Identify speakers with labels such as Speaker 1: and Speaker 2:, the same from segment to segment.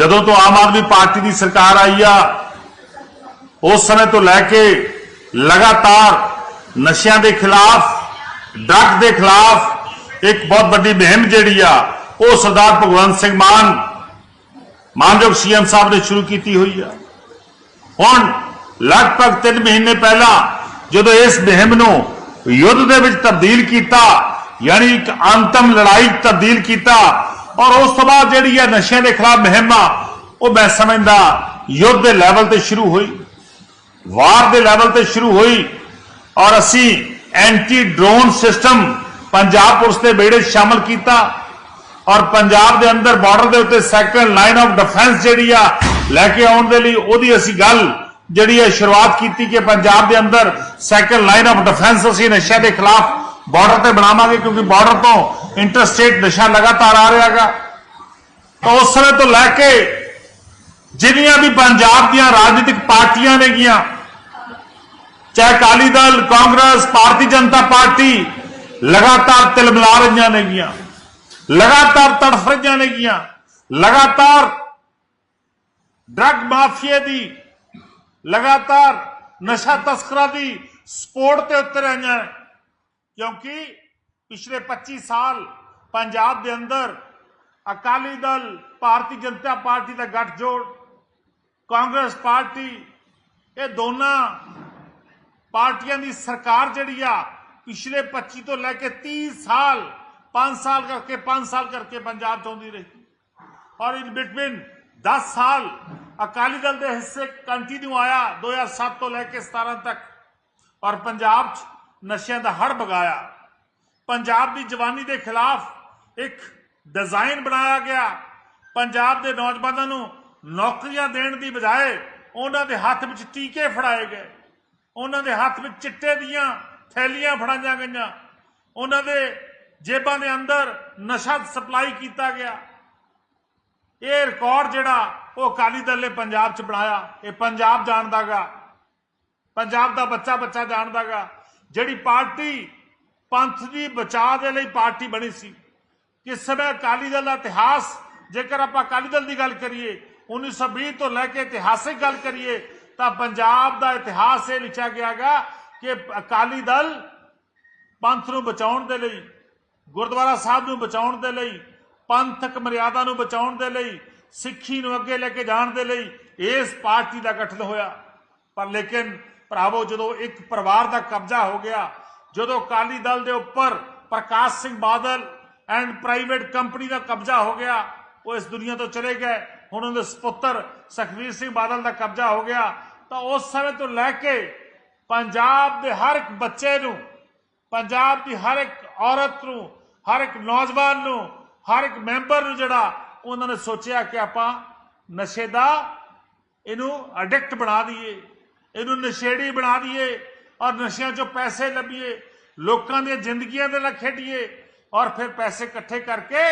Speaker 1: ਜਦੋਂ ਤੋਂ ਆਮ ਆਦਮੀ ਪਾਰਟੀ ਦੀ ਸਰਕਾਰ ਆਈ ਆ, ਉਸ ਸਮੇਂ ਤੋਂ ਲੈ ਕੇ ਲਗਾਤਾਰ ਨਸ਼ਿਆਂ ਦੇ ਖਿਲਾਫ, ਡਰੱਗ ਦੇ ਖਿਲਾਫ ਇੱਕ ਬਹੁਤ ਵੱਡੀ ਮੁਹਿੰਮ ਜਿਹੜੀ ਆ, ਉਹ ਸਰਦਾਰ ਭਗਵੰਤ ਸਿੰਘ ਮਾਨ, ਮਾਨਯੋਗ ਸੀਐਮ ਸਾਹਿਬ ਨੇ ਸ਼ੁਰੂ ਕੀਤੀ ਹੋਈ ਆ। ਹੁਣ ਲਗਭਗ 3 ਮਹੀਨੇ ਪਹਿਲਾਂ ਜਦੋਂ ਇਸ ਮੁਹਿੰਮ ਨੂੰ ਯੁੱਧ ਦੇ ਵਿੱਚ ਤਬਦੀਲ ਕੀਤਾ, ਯਾਨੀ ਇੱਕ ਅੰਤਮ ਲੜਾਈ ਤਬਦੀਲ ਕੀਤਾ ਔਰ ਉਸ ਤੋਂ ਬਾਅਦ ਜਿਹੜੀ ਹੈ ਨਸ਼ਿਆਂ ਦੇ ਖਿਲਾਫ ਮੁਹਿੰਮ ਆ ਉਹ ਮੈਂ ਸਮਝਦਾ ਯੁੱਧ ਦੇ ਲੈਵਲ ਤੇ ਸ਼ੁਰੂ ਹੋਈ, ਵਾਰ ਦੇ ਲੈਵਲ ਤੇ ਸ਼ੁਰੂ ਹੋਈ ਔਰ ਅਸੀਂ anti drone system Punjab police ਦੇ ਬੇੜੇ ਸ਼ਾਮਲ ਕੀਤਾ ਔਰ ਪੰਜਾਬ ਦੇ ਅੰਦਰ ਬਾਰਡਰ ਦੇ ਉੱਤੇ ਸੈਕੰਡ ਲਾਈਨ ਆਫ ਡਿਫੈਂਸ ਜਿਹੜੀ ਆ ਲੈ ਕੇ ਆਉਣ ਦੇ ਲਈ ਉਹਦੀ ਅਸੀਂ ਗੱਲ ਜਿਹੜੀ ਹੈ ਸ਼ੁਰੂਆਤ ਕੀਤੀ ਕਿ ਪੰਜਾਬ ਦੇ ਅੰਦਰ ਸੈਕੰਡ ਲਾਈਨ ਆਫ ਡਿਫੈਂਸ ਅਸੀਂ ਨਸ਼ਿਆਂ ਦੇ ਖਿਲਾਫ ਬਾਰਡਰ ਤੇ ਬਣਾਵਾਂਗੇ ਕਿਉਂਕਿ ਬਾਰਡਰ ਤੋਂ ਇੰਟਰਸਟੇਟ ਨਸ਼ਾ ਲਗਾਤਾਰ ਆ ਰਿਹਾਗਾ ਤਾਂ ਉਸ ਸਮੇਂ ਤੋਂ ਲੈ ਕੇ ਜਿੰਨੀਆਂ ਵੀ ਪੰਜਾਬ ਦੀਆਂ ਰਾਜਨੀਤਿਕ ਪਾਰਟੀਆਂ ਨੇਗੀਆਂ, ਚਾਹੇ ਅਕਾਲੀ ਦਲ, ਕਾਂਗਰਸ, ਭਾਰਤੀ ਜਨਤਾ ਪਾਰਟੀ, ਲਗਾਤਾਰ ਤਿਲਮਿਲਾ ਰਹੀਆਂ ਨੇਗੀਆਂ, ਲਗਾਤਾਰ ਤੜਫ ਰਹੀਆਂ ਨੇਗੀਆਂ, ਲਗਾਤਾਰ ਡਰੱਗ ਮਾਫੀਆ ਦੀ, ਲਗਾਤਾਰ ਨਸ਼ਾ ਤਸਕਰਾਂ ਦੀ ਸਪੋਰਟ ਤੇ ਉਤਰ ਰਹੀਆਂ ਨੇ। ਕਿਉਂਕਿ ਪਿਛਲੇ 25 ਸਾਲ ਪੰਜਾਬ ਦੇ ਅੰਦਰ ਅਕਾਲੀ ਦਲ, ਭਾਰਤੀ ਜਨਤਾ ਪਾਰਟੀ ਦਾ ਗੱਠਜੋੜ, ਕਾਂਗਰਸ ਪਾਰਟੀ, ਇਹ ਦੋਨਾਂ ਪਾਰਟੀਆਂ ਦੀ ਸਰਕਾਰ ਜਿਹੜੀ ਆ, ਪਿਛਲੇ 25 ਤੋਂ ਲੈ ਕੇ 30 ਸਾਲ 5 ਸਾਲ ਕਰਕੇ 5 ਸਾਲ ਕਰਕੇ ਪੰਜਾਬ ਚ ਆਉਂਦੀ ਰਹੀ। ਔਰ ਇਨ ਬਿਟਵੀਨ 10 ਸਾਲ ਅਕਾਲੀ ਦਲ ਦੇ ਹਿੱਸੇ ਕੰਟੀਨਿਊ ਆਇਆ 2007 ਤੋਂ ਲੈ ਕੇ 17 ਤੱਕ। ਔਰ ਪੰਜਾਬ 'ਚ ਨਸ਼ਿਆਂ ਦਾ ਹੜ ਵਗਾਇਆ ਪੰਜਾਬ ਦੀ ਜਵਾਨੀ ਦੇ ਖਿਲਾਫ ਇੱਕ ਡਿਜ਼ਾਈਨ ਬਣਾਇਆ ਗਿਆ। ਪੰਜਾਬ ਦੇ ਨੌਜਵਾਨਾਂ ਨੂੰ ਨੌਕਰੀਆਂ ਦੇਣ ਦੀ ਬਜਾਏ ਉਹਨਾਂ ਦੇ ਹੱਥ ਵਿੱਚ ਟੀਕੇ ਫੜਾਏ ਗਏ। ਉਹਨਾਂ ਦੇ ਹੱਥ ਵਿੱਚ ਚਿੱਟੇ ਦੀਆਂ ਥੈਲੀਆਂ ਫੜਾਈਆਂ ਗਈਆਂ। ਉਹਨਾਂ ਦੇ ਜੇਬਾਂ ਦੇ ਅੰਦਰ ਨਸ਼ਾ ਸਪਲਾਈ ਕੀਤਾ ਗਿਆ। ਇਹ ਰਿਕਾਰਡ ਜਿਹੜਾ ਉਹ ਅਕਾਲੀ ਦਲ ਨੇ ਪੰਜਾਬ 'ਚ ਬਣਾਇਆ। ਇਹ ਪੰਜਾਬ ਜਾਣਦਾਗਾ ਪੰਜਾਬ ਦਾ ਬੱਚਾ ਬੱਚਾ ਜਾਣਦਾਗਾ ਜਿਹੜੀ ਪਾਰਟੀ ਪੰਥ ਦੀ ਬਚਾਅ ਦੇ ਲਈ ਪਾਰਟੀ ਬਣੀ ਸੀ। ਕਿਸ ਸਮੇਂ ਅਕਾਲੀ ਦਲ ਦਾ ਇਤਿਹਾਸ, ਜੇਕਰ ਆਪਾਂ ਅਕਾਲੀ ਦਲ ਦੀ ਗੱਲ ਕਰੀਏ 1920 ਤੋਂ ਲੈ ਕੇ ਇਤਿਹਾਸਿਕ ਗੱਲ ਕਰੀਏ, ਤਾਂ ਪੰਜਾਬ ਦਾ ਇਤਿਹਾਸ ਇਹ ਲਿਖਿਆ ਗਿਆਗਾ ਕਿ ਅਕਾਲੀ ਦਲ ਪੰਥ ਨੂੰ ਬਚਾਉਣ ਦੇ ਲਈ, ਗੁਰਦੁਆਰਾ ਸਾਹਿਬ ਨੂੰ ਬਚਾਉਣ ਦੇ ਲਈ, ਪੰਥਕ ਮਰਿਆਦਾ ਨੂੰ ਬਚਾਉਣ ਦੇ ਲਈ, ਸਿੱਖੀ ਨੂੰ ਅੱਗੇ ਲੈ ਕੇ ਜਾਣ ਦੇ ਲਈ ਇਸ ਪਾਰਟੀ ਦਾ ਗਠਨ ਹੋਇਆ। ਪਰ ਲੇਕਿਨ ਭਰਾਵੋ, ਜਦੋਂ ਇੱਕ ਪਰਿਵਾਰ ਦਾ ਕਬਜ਼ਾ ਹੋ ਗਿਆ ਜਦੋਂ ਅਕਾਲੀ ਦਲ ਦੇ ਉੱਪਰ Prakash Singh Badal and private company ਦਾ ਕਬਜ਼ਾ ਹੋ ਗਿਆ, ਉਹ ਇਸ ਦੁਨੀਆ ਤੋਂ ਚਲੇ ਗਏ। ਹੁਣ ਉਹਦੇ ਸੁਪੁੱਤਰ ਸੁਖਵੀਰ ਸਿੰਘ ਬਾਦਲ ਦਾ ਕਬਜ਼ਾ ਹੋ ਗਿਆ। ਤਾਂ ਉਸ ਸਮੇਂ ਤੋਂ ਲੈ ਕੇ ਪੰਜਾਬ ਦੇ ਹਰ ਇੱਕ ਬੱਚੇ ਨੂੰ, ਪੰਜਾਬ ਦੀ ਹਰ ਇੱਕ ਔਰਤ ਨੂੰ, ਹਰ ਇੱਕ ਨੌਜਵਾਨ ਨੂੰ, ਹਰ ਇੱਕ ਮੈਂਬਰ ਨੂੰ ਜਿਹੜਾ ਉਹਨਾਂ ਨੇ ਸੋਚਿਆ ਕਿ ਆਪਾਂ ਨਸ਼ੇ ਦਾ ਇਹਨੂੰ ਅਡਿਕਟ ਬਣਾ ਦਈਏ, ਇਹਨੂੰ ਨਸ਼ੇੜੀ ਬਣਾ ਦਈਏ ਔਰ ਨਸ਼ਿਆਂ 'ਚੋਂ ਪੈਸੇ ਲੱਭੀਏ ਲੋਕਾਂ ਦੀਆਂ ਜ਼ਿੰਦਗੀਆਂ ਦੇ ਨਾਲ ਖੇਡੀਏ ਔਰ ਫਿਰ ਪੈਸੇ ਇਕੱਠੇ ਕਰਕੇ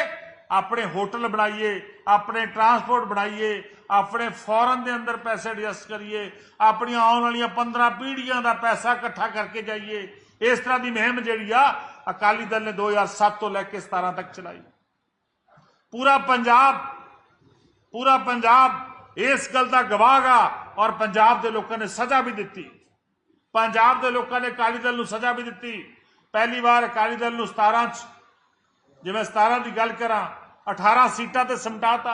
Speaker 1: ਆਪਣੇ ਹੋਟਲ ਬਣਾਈਏ ਆਪਣੇ ਟਰਾਂਸਪੋਰਟ ਬਣਾਈਏ ਆਪਣੇ ਫੋਰਨ ਦੇ ਅੰਦਰ ਪੈਸੇ ਐਡਜਸਟ ਕਰੀਏ ਆਪਣੀਆਂ ਆਉਣ ਵਾਲੀਆਂ 15 ਪੀੜ੍ਹੀਆਂ ਦਾ ਪੈਸਾ ਇਕੱਠਾ ਕਰਕੇ ਜਾਈਏ ਇਸ ਤਰ੍ਹਾਂ ਦੀ ਮੁਹਿੰਮ ਜਿਹੜੀ ਆ ਅਕਾਲੀ ਦਲ ਨੇ 2007 ਤੋਂ ਲੈ ਕੇ 17 ਤੱਕ ਚਲਾਈ ਪੂਰਾ ਪੰਜਾਬ ਪੂਰਾ ਪੰਜਾਬ ਇਸ ਗੱਲ ਦਾ ਗਵਾਹਗਾ ਔਰ ਪੰਜਾਬ ਦੇ ਲੋਕਾਂ ਨੇ ਸਜ਼ਾ ਵੀ ਦਿੱਤੀ ਪੰਜਾਬ ਦੇ ਲੋਕਾਂ ਨੇ ਅਕਾਲੀ ਦਲ ਨੂੰ ਸਜ਼ਾ ਵੀ ਦਿੱਤੀ। ਪਹਿਲੀ ਵਾਰ ਅਕਾਲੀ ਦਲ ਨੂੰ 17 ਚ, ਜਿਵੇਂ 17 ਦੀ ਗੱਲ ਕਰਾਂ 18 ਸੀਟਾਂ ਤੇ ਸਮਟਾਤਾ।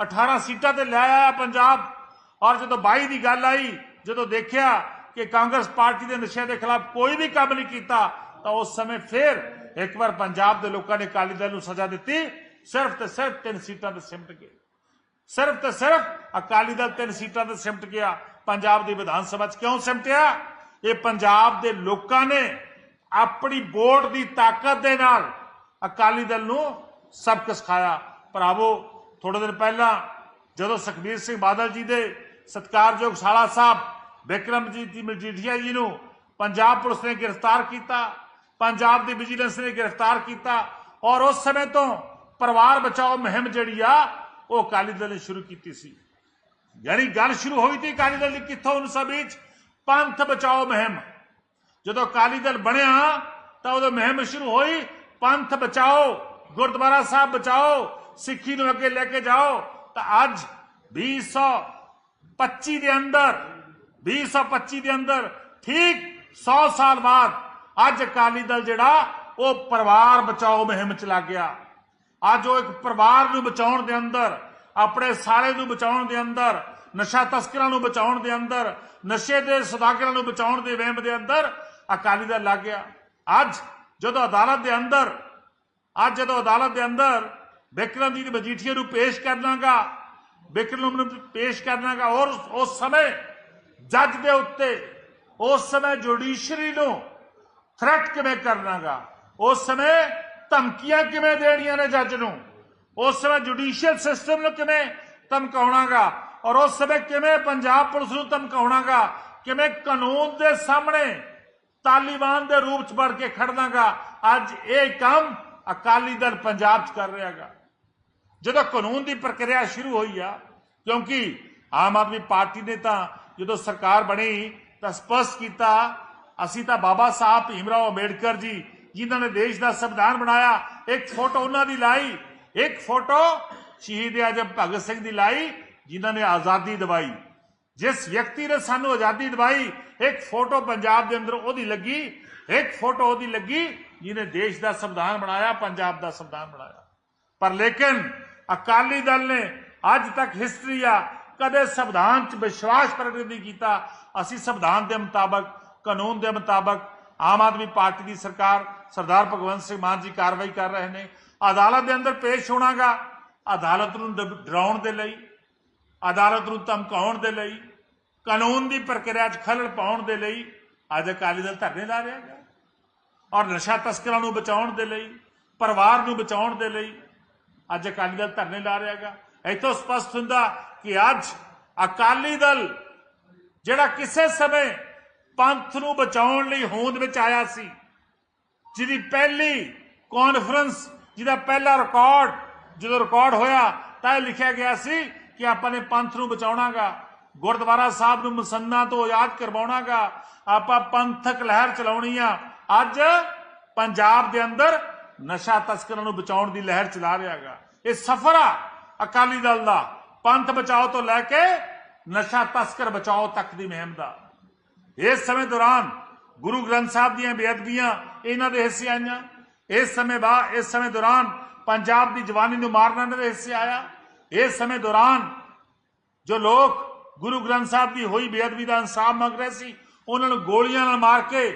Speaker 1: 18 ਸੀਟਾਂ ਤੇ ਲੈ ਆਇਆ ਪੰਜਾਬ। ਔਰ ਜਦੋਂ 22 ਦੀ ਗੱਲ ਆਈ, ਜਦੋਂ ਦੇਖਿਆ ਕਿ ਕਾਂਗਰਸ ਪਾਰਟੀ ਦੇ ਨਸ਼ਿਆਂ ਦੇ ਖਿਲਾਫ ਕੋਈ ਵੀ ਕੰਮ ਨਹੀਂ ਕੀਤਾ, ਤਾਂ ਉਸ ਸਮੇਂ ਫਿਰ ਇੱਕ ਵਾਰ ਪੰਜਾਬ ਦੇ ਲੋਕਾਂ ਨੇ ਅਕਾਲੀ ਦਲ ਨੂੰ ਸਜ਼ਾ ਦਿੱਤੀ। ਸਿਰਫ ਤੇ ਸਿਰਫ ਤਿੰਨ ਸੀਟਾਂ ਤੇ ਸਿਮਟ ਗਏ। ਸਿਰਫ ਤੇ ਸਿਰਫ ਅਕਾਲੀ ਦਲ ਤਿੰਨ ਸੀਟਾਂ ਤੇ ਸਿਮਟ ਗਿਆ। ਪੰਜਾਬ ਦੀ ਵਿਧਾਨ ਸਭਾ 'ਚ ਕਿਉਂ ਸਿਮਟਿਆ? ਇਹ ਪੰਜਾਬ ਦੇ ਲੋਕਾਂ ਨੇ ਆਪਣੀ ਵੋਟ ਦੀ ਤਾਕਤ ਦੇ ਨਾਲ ਅਕਾਲੀ ਦਲ ਨੂੰ ਸਬਕ ਸਿਖਾਇਆ। ਭਰਾਵੋ ਥੋੜੇ ਦਿਨ ਪਹਿਲਾਂ ਜਦੋਂ ਸੁਖਬੀਰ ਸਿੰਘ ਬਾਦਲ ਜੀ ਦੇ ਸਤਿਕਾਰਯੋਗ ਸਾਲਾ ਸਾਹਿਬ ਵਿਕਰਮਜੀਤ ਮਜੀਠੀਆ ਜੀ ਨੂੰ ਪੰਜਾਬ ਪੁਲਿਸ ਨੇ ਗ੍ਰਿਫਤਾਰ ਕੀਤਾ, ਪੰਜਾਬ ਦੀ ਵਿਜੀਲੈਂਸ ਨੇ ਗ੍ਰਿਫਤਾਰ ਕੀਤਾ ਔਰ ਉਸ ਸਮੇਂ ਤੋਂ ਪਰਿਵਾਰ ਬਚਾਓ ਮੁਹਿੰਮ ਜਿਹੜੀ ਆ, ਉਹ ਅਕਾਲੀ ਦਲ ਨੇ ਸ਼ੁਰੂ ਕੀਤੀ ਸੀ। ਯਾਨੀ ਗੱਲ ਸ਼ੁਰੂ ਹੋਈ ਤੀ ਅਕਾਲੀ ਦਲ ਦੀ ਕਿੱਥੋਂ 1920 ਚ ਪੰਥ ਬਚਾਓ ਮੁਹਿੰਮ। ਜਦੋਂ ਅਕਾਲੀ ਦਲ ਬਣਿਆ, ਤਾਂ ਉਦੋਂ ਮੁਹਿੰਮ ਸ਼ੁਰੂ ਹੋਈ, ਪੰਥ ਬਚਾਓ, ਗੁਰਦੁਆਰਾ ਸਾਹਿਬ ਬਚਾਓ, ਸਿੱਖੀ ਨੂੰ ਅੱਗੇ ਲੈ ਕੇ ਜਾਓ। ਤਾਂ ਅੱਜ 2025 ਦੇ ਅੰਦਰ 2025 ਦੇ ਅੰਦਰ ਠੀਕ 100 ਸਾਲ ਬਾਅਦ ਅੱਜ ਅਕਾਲੀ ਦਲ ਜਿਹੜਾ, ਉਹ ਪਰਿਵਾਰ ਬਚਾਓ ਮੁਹਿੰਮ ਚਲਾ ਗਿਆ। ਅੱਜ ਉਹ ਇੱਕ ਪਰਿਵਾਰ ਨੂੰ ਬਚਾਉਣ ਦੇ ਅੰਦਰ ਆਪਣੇ ਸਾਰੇ ਨੂੰ ਬਚਾਉਣ ਦੇ ਅੰਦਰ, ਨਸ਼ਾ ਤਸਕਰਾਂ ਨੂੰ ਬਚਾਉਣ ਦੇ ਅੰਦਰ, ਨਸ਼ੇ ਦੇ ਸੌਦਾਗਰਾਂ ਨੂੰ ਬਚਾਉਣ ਦੇ ਵਹਿਮ ਦੇ ਅੰਦਰ ਅਕਾਲੀ ਦਲ ਲੱਗ ਗਿਆ। ਅੱਜ ਜਦੋਂ ਅਦਾਲਤ ਦੇ ਅੰਦਰ, ਅੱਜ ਜਦੋਂ ਅਦਾਲਤ ਦੇ ਅੰਦਰ ਬਿਕਰਮਜੀਤ ਮਜੀਠੀਆ ਨੂੰ ਪੇਸ਼ ਕਰਨਾਗਾ ਬਿਕਰਮ ਨੂੰ ਪੇਸ਼ ਕਰਨਾਗਾ ਔਰ ਉਸ ਸਮੇਂ ਜੱਜ ਦੇ ਉੱਤੇ, ਉਸ ਸਮੇਂ ਜੁਡੀਸ਼ਰੀ ਨੂੰ ਥ੍ਰੈਟ ਕਿਵੇਂ ਕਰਨਾਗਾ ਉਸ ਸਮੇਂ ਧਮਕੀਆਂ ਕਿਵੇਂ ਦੇਣੀਆਂ ਨੇ ਜੱਜ ਨੂੰ ਉਸ ਸਮੇਂ ਜੁਡੀਸ਼ੀਅਲ ਸਿਸਟਮ ਨੂੰ ਕਿਵੇਂ ਧਮਕਾਉਣਾਗਾ? ਔਰ ਉਸ ਸਮੇਂ ਕਿਵੇਂ ਪੰਜਾਬ ਪੁਲਿਸ ਨੂੰ ਧਮਕਾਉਣਾਗਾ? ਕਿਵੇਂ ਕਾਨੂੰਨ ਦੇ ਸਾਹਮਣੇ ਤਾਲਿਬਾਨ ਦੇ ਰੂਪ ਚ ਵੜ ਕੇ ਖੜਨਾਗਾ? ਅੱਜ ਇਹ ਕੰਮ ਅਕਾਲੀ ਦਲ ਪੰਜਾਬ ਚ ਕਰ ਰਿਹਾਗਾ। ਜਦੋਂ ਕਾਨੂੰਨ ਦੀ ਪ੍ਰਕਿਰਿਆ ਸ਼ੁਰੂ ਹੋਈ ਆ, ਕਿਉਂਕਿ ਆਮ ਆਦਮੀ ਪਾਰਟੀ ਨੇ ਤਾਂ ਜਦੋਂ ਸਰਕਾਰ ਬਣੀ, ਤਾਂ ਸਪਸ਼ਟ ਕੀਤਾ, ਅਸੀਂ ਤਾਂ ਬਾਬਾ ਸਾਹਿਬ ਭੀਮ ਰਾਓ ਅੰਬੇਡਕਰ ਜੀ, ਜਿਨ੍ਹਾਂ ਨੇ ਦੇਸ਼ ਦਾ ਸੰਵਿਧਾਨ ਬਣਾਇਆ, ਇੱਕ ਫੋਟੋ ਉਹਨਾਂ ਦੀ ਲਾਈ ਇੱਕ ਫੋਟੋ ਸ਼ਹੀਦ ਆਜਮ ਭਗਤ ਸਿੰਘ ਦੀ ਲਾਈ, ਜਿਨ੍ਹਾਂ ਨੇ ਆਜ਼ਾਦੀ ਦਿਵਾਈ। ਜਿਸ ਵਿਅਕਤੀ ਨੇ ਸਾਨੂੰ ਆਜ਼ਾਦੀ ਦਿਵਾਈ, ਇੱਕ ਫੋਟੋ ਪੰਜਾਬ ਦੇ ਅੰਦਰ ਉਹਦੀ ਲੱਗੀ, ਇੱਕ ਫੋਟੋ ਉਹਦੀ ਲੱਗੀ, ਜਿਹਨੇ ਦੇਸ਼ ਦਾ ਸੰਵਿਧਾਨ ਬਣਾਇਆ, ਪੰਜਾਬ ਦਾ ਸੰਵਿਧਾਨ ਬਣਾਇਆ। ਪਰ ਲੇਕਿਨ ਅਕਾਲੀ ਦਲ ਨੇ ਅੱਜ ਤੱਕ ਹਿਸਟਰੀ ਆ, ਕਦੇ ਸੰਵਿਧਾਨ 'ਚ ਵਿਸ਼ਵਾਸ ਪ੍ਰਗਟ ਨਹੀਂ ਕੀਤਾ। ਅਸੀਂ ਸੰਵਿਧਾਨ ਦੇ ਮੁਤਾਬਕ, ਕਾਨੂੰਨ ਦੇ ਮੁਤਾਬਕ ਆਮ ਆਦਮੀ ਪਾਰਟੀ ਦੀ ਸਰਕਾਰ, ਸਰਦਾਰ ਭਗਵੰਤ ਸਿੰਘ ਮਾਨ ਜੀ ਕਾਰਵਾਈ ਕਰ ਰਹੇ ਨੇ। ਅਦਾਲਤ ਦੇ ਅੰਦਰ ਪੇਸ਼ ਹੋਣਾਗਾ। ਅਦਾਲਤ ਨੂੰ ਡਰਾਉਣ ਦੇ ਲਈ, ਅਦਾਲਤ ਨੂੰ ਧਮਕਾਉਣ ਦੇ ਲਈ, ਕਾਨੂੰਨ ਦੀ ਪ੍ਰਕਿਰਿਆ 'ਚ ਖਲਲ ਪਾਉਣ ਦੇ ਲਈ ਅੱਜ ਅਕਾਲੀ ਦਲ ਧਰਨੇ ਲਾ ਰਿਹਾ ਹੈ ਔਰ ਨਸ਼ਾ ਤਸਕਰਾਂ ਨੂੰ ਬਚਾਉਣ ਦੇ ਲਈ, ਪਰਿਵਾਰ ਨੂੰ ਬਚਾਉਣ ਦੇ ਲਈ ਅੱਜ ਅਕਾਲੀ ਦਲ ਧਰਨੇ ਲਾ ਰਿਹਾ ਹੈਗਾ। ਇੱਥੋਂ ਸਪਸ਼ਟ ਹੁੰਦਾ ਕਿ ਅੱਜ ਅਕਾਲੀ ਦਲ ਜਿਹੜਾ ਕਿਸੇ ਸਮੇਂ ਪੰਥ ਨੂੰ ਬਚਾਉਣ ਲਈ ਹੋਂਦ ਵਿੱਚ ਆਇਆ ਸੀ, ਜਿਹਦੀ ਪਹਿਲੀ ਕਾਨਫਰੰਸ ਜਿਹਦਾ ਪਹਿਲਾ ਰਿਕਾਰਡ ਜਦੋਂ ਰਿਕਾਰਡ ਹੋਇਆ ਤਾਂ ਇਹ ਲਿਖਿਆ ਗਿਆ ਸੀ ਕਿ ਆਪਾਂ ਨੇ ਪੰਥ ਨੂੰ ਬਚਾਉਣਾਗਾ, ਗੁਰਦੁਆਰਾ ਸਾਹਿਬ ਨੂੰ ਮਸੰਨਾ ਤੋਂ ਆਜ਼ਾਦ ਕਰਵਾਉਣਾਗਾ। ਆਪਾਂ ਪੰਥਕ ਲਹਿਰ ਚਲਾਉਣੀ ਆ। ਅੱਜ ਪੰਜਾਬ ਦੇ ਅੰਦਰ ਨਸ਼ਾ ਤਸਕਰਾਂ ਨੂੰ ਬਚਾਉਣ ਦੀ ਲਹਿਰ ਚਲਾ ਰਿਹਾਗਾ। ਇਹ ਸਫਰ ਆ ਅਕਾਲੀ ਦਲ ਦਾ। ਪੰਥ ਬਚਾਓ ਤੋਂ ਲੈ ਕੇ ਨਸ਼ਾ ਤਸਕਰ ਬਚਾਓ ਤੱਕ ਦੀ ਮੁਹਿੰਮ ਦਾ। ਇਸ ਸਮੇਂ ਦੌਰਾਨ ਗੁਰੂ ਗ੍ਰੰਥ ਸਾਹਿਬ ਦੀਆਂ ਬੇਅਦਬੀਆਂ, ਇਹਨਾਂ ਦੇ ਹਿੱਸੇ ਆਈਆਂ। ਇਸ ਸਮੇਂ ਬਾਅਦ ਇਸ ਸਮੇਂ ਦੌਰਾਨ ਪੰਜਾਬ ਦੀ ਜਵਾਨੀ ਨੂੰ ਮਾਰਨਾ ਦੇ ਹਿੱਸੇ ਆਇਆ। ਇਸ ਸਮੇਂ ਦੌਰਾਨ ਜੋ ਲੋਕ ਗੁਰੂ ਗ੍ਰੰਥ ਸਾਹਿਬ ਦੀ ਹੋਈ ਬੇਅਦਬੀ ਦਾ ਇਨਸਾਫ ਮੰਗ ਰਹੇ ਸੀ, ਉਹਨਾਂ ਨੂੰ ਗੋਲੀਆਂ ਨਾਲ ਮਾਰ ਕੇ,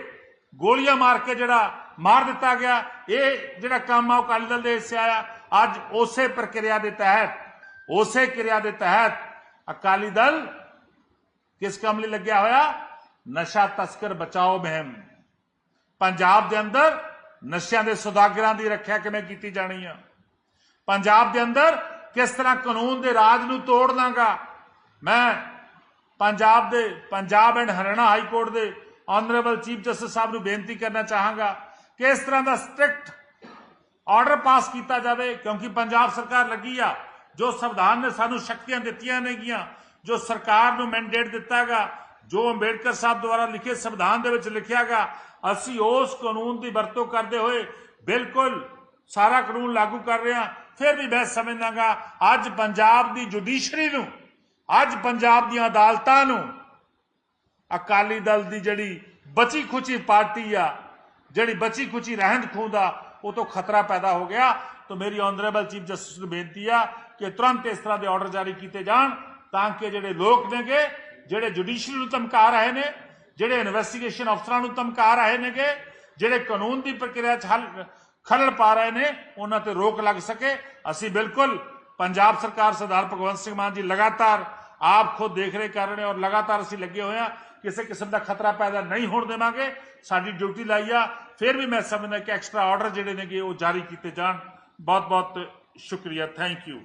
Speaker 1: ਗੋਲੀਆਂ ਮਾਰ ਕੇ ਜਿਹੜਾ ਮਾਰ ਦਿੱਤਾ ਗਿਆ, ਇਹ ਜਿਹੜਾ ਕੰਮ ਆ ਉਹ ਅਕਾਲੀ ਦਲ ਦੇ ਹਿੱਸੇ ਆਇਆ। ਅੱਜ ਉਸੇ ਪ੍ਰਕਿਰਿਆ ਦੇ ਤਹਿਤ, ਉਸੇ ਕਿਰਿਆ ਦੇ ਤਹਿਤ ਅਕਾਲੀ ਦਲ ਕਿਸ ਕੰਮ ਲਈ ਲੱਗਿਆ ਹੋਇਆ? ਨਸ਼ਾ ਤਸਕਰ ਬਚਾਓ ਮੁਹਿੰਮ। ਪੰਜਾਬ ਦੇ ਅੰਦਰ ਨਸ਼ਿਆਂ ਦੇ ਸੁਦਾਗਰਾਂ ਦੀ ਰੱਖਿਆ ਕਿਵੇਂ ਕੀਤੀ ਜਾਣੀ ਆ? ਪੰਜਾਬ ਦੇ ਅੰਦਰ ਕਿਸ ਤਰ੍ਹਾਂ ਕਾਨੂੰਨ ਦੇ ਰਾਜ ਨੂੰ ਤੋੜ ਦਾਂਗਾ ਮੈਂ ਪੰਜਾਬ ਦੇ Punjab and Haryana High Court ਦੇ ਆਨਰੇਬਲ ਚੀਫ ਜਸਟਿਸ ਸਾਹਿਬ ਨੂੰ ਬੇਨਤੀ ਕਰਨਾ ਚਾਹਾਂਗਾ ਕਿ ਇਸ ਤਰ੍ਹਾਂ ਦਾ ਸਟ੍ਰਿਕਟ ਆਰਡਰ ਪਾਸ ਕੀਤਾ ਜਾਵੇ, ਕਿਉਂਕਿ ਪੰਜਾਬ ਸਰਕਾਰ ਲੱਗੀ ਆ, ਜੋ ਸੰਵਿਧਾਨ ਨੇ ਸਾਨੂੰ ਸ਼ਕਤੀਆਂ ਦਿੱਤੀਆਂ ਨੇਗੀਆਂ, ਜੋ ਸਰਕਾਰ ਨੂੰ ਮੈਂਡੇਟ ਦਿੱਤਾਗਾ ਜੋ ਅੰਬੇਡਕਰ ਸਾਹਿਬ ਦੁਆਰਾ ਲਿਖੇ ਸੰਵਿਧਾਨ ਦੇ ਵਿੱਚ ਲਿਖਿਆਗਾ ਅਸੀਂ ਉਸ ਕਾਨੂੰਨ ਦੀ ਵਰਤੋਂ ਕਰਦੇ ਹੋਏ ਬਿਲਕੁਲ ਸਾਰਾ ਕਾਨੂੰਨ ਲਾਗੂ ਕਰ ਰਹੇ ਹਾਂ। ਫਿਰ ਵੀ ਮੈਂ ਸਮਝਦਾਗਾ, ਅੱਜ ਪੰਜਾਬ ਦੀ ਜੁਡੀਸ਼ਰੀ ਨੂੰ, ਅੱਜ ਪੰਜਾਬ ਦੀਆਂ ਅਦਾਲਤਾਂ ਨੂੰ ਅਕਾਲੀ ਦਲ ਦੀ ਜਿਹੜੀ ਬਚੀ ਖੁਚੀ ਪਾਰਟੀ ਆ, ਜਿਹੜੀ ਬਚੀ ਖੁਚੀ ਰਹਿੰਦ ਖੂੰਦਾ ਉਹ ਤੋਂ ਖਤਰਾ ਪੈਦਾ ਹੋ ਗਿਆ। ਤਾਂ ਮੇਰੀ ਆਨਰੇਬਲ ਚੀਫ ਜਸਟਿਸ ਨੂੰ ਬੇਨਤੀ ਆ ਕਿ ਤੁਰੰਤ ਇਸ ਤਰ੍ਹਾਂ ਦੇ ਆਰਡਰ ਜਾਰੀ ਕੀਤੇ ਜਾਣ, ਤਾਂ ਕਿ ਜਿਹੜੇ ਲੋਕ ਨੇਗੇ ਜਿਹੜੇ ਜੁਡੀਸ਼ਰੀ ਨੂੰ ਧਮਕਾ ਰਹੇ ਨੇ, ਜਿਹੜੇ ਇਨਵੈਸਟੀਗੇਸ਼ਨ ਅਫਸਰਾਂ ਨੂੰ ਧਮਕਾ ਰਹੇ ਨੇਗੇ, ਜਿਹੜੇ ਕਾਨੂੰਨ ਦੀ ਪ੍ਰਕਿਰਿਆ 'ਚ ਖਲਲ ਪਾ ਰਹੇ ਨੇ, ਉਹਨਾਂ ਤੇ ਰੋਕ ਲੱਗ ਸਕੇ। ਅਸੀਂ ਬਿਲਕੁਲ ਪੰਜਾਬ ਸਰਕਾਰ ਸਰਦਾਰ ਭਗਵੰਤ ਸਿੰਘ ਮਾਨ ਜੀ ਲਗਾਤਾਰ ਆਪ ਖੁਦ ਦੇਖ ਰਹੇ ਕਰ ਰਹੇ ਨੇ ਔਰ ਲਗਾਤਾਰ ਅਸੀਂ ਲੱਗੇ ਹੋਏ ਆ ਕਿਸੇ ਕਿਸਮ ਦਾ ਖਤਰਾ ਪੈਦਾ ਨਹੀਂ ਹੋਣ ਦੇਵਾਂਗੇ। ਸਾਡੀ ਡਿਊਟੀ ਲਾਈ ਆ। ਫਿਰ ਵੀ ਮੈਂ ਸਮਝਦਾ ਕਿ ਐਕਸਟਰਾ ਆਰਡਰ ਜਿਹੜੇ ਨੇਗੇ ਉਹ ਜਾਰੀ ਕੀਤੇ ਜਾਣ। ਬਹੁਤ ਬਹੁਤ ਸ਼ੁਕਰੀਆ। Thank you